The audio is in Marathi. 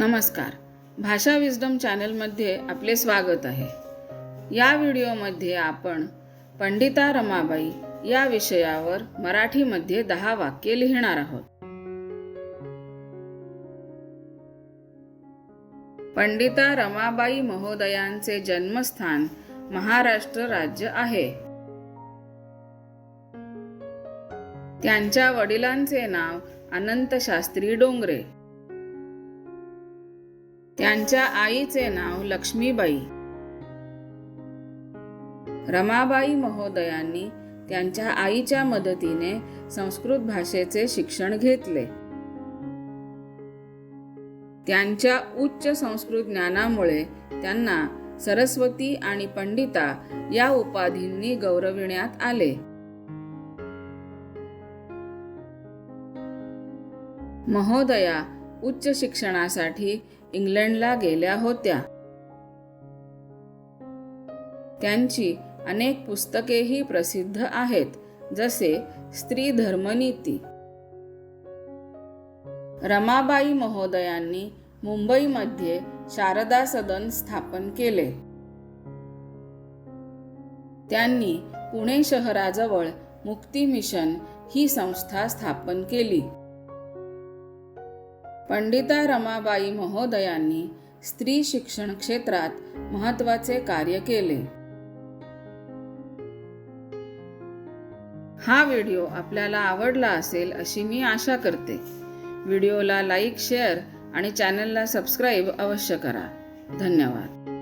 नमस्कार. भाषा विजडम चॅनलमध्ये आपले स्वागत आहे. या व्हिडिओमध्ये आपण पंडिता रमाबाई या विषयावर मराठीमध्ये दहा वाक्ये लिहिणार आहोत. पंडिता रमाबाई महोदयांचे जन्मस्थान महाराष्ट्र राज्य आहे. त्यांच्या वडिलांचे नाव अनंत शास्त्री डोंगरे. त्यांच्या आईचे नाव लक्ष्मीबाई. रमाबाई महोदयांनी त्यांच्या आईच्या मदतीने संस्कृत भाषेचे शिक्षण घेतले. त्यांच्या उच्च संस्कृत ज्ञानामुळे त्यांना सरस्वती आणि पंडिता या उपाधींनी गौरविण्यात आले. महोदया उच्च शिक्षणासाठी इंग्लंडला गेल्या होत्या. त्यांची अनेक पुस्तकेही प्रसिद्ध आहेत जसे स्त्री धर्मनीती. रमाबाई महोदयांनी मुंबईमध्ये शारदा सदन स्थापन केले. त्यांनी पुणे शहराजवळ मुक्ती मिशन ही संस्था स्थापन केली. पंडिता रमाबाई महोदयांनी स्त्री शिक्षण क्षेत्रात महत्त्वाचे कार्य केले. हा व्हिडिओ आपल्याला आवडला असेल अशी मी आशा करते. व्हिडिओला लाईक शेअर आणि चॅनलला सबस्क्राईब अवश्य करा. धन्यवाद.